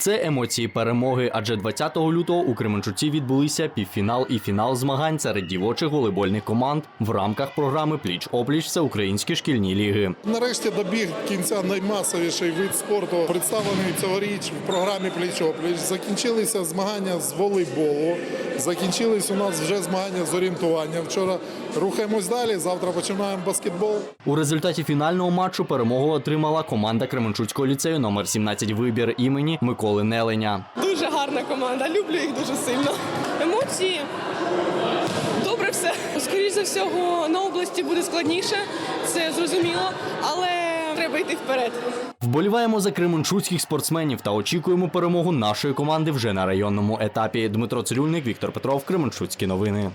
Це емоції перемоги, адже 20 лютого у Кременчуці відбулися півфінал і фінал змагань серед дівочих волейбольних команд в рамках програми Пліч опліч Всеукраїнські шкільні ліги. Нарешті добіг кінця наймасовіший вид спорту, представлений цьогоріч в програмі Пліч-опліч. Закінчилися змагання з волейболу, закінчились у нас вже змагання з орієнтування. Вчора рухаємось далі. Завтра починаємо баскетбол. У результаті фінального матчу перемогу отримала команда Кременчуцького ліцею номер 17 вибір імені Миколи Неленя. Дуже гарна команда, люблю їх дуже сильно. Емоції. Добре все. Скоріше за всього, на області буде складніше, це зрозуміло, але треба йти вперед. Вболіваємо за кременчуцьких спортсменів та очікуємо перемогу нашої команди вже на районному етапі. Дмитро Цирюльник, Віктор Петров, Кременчуцькі новини.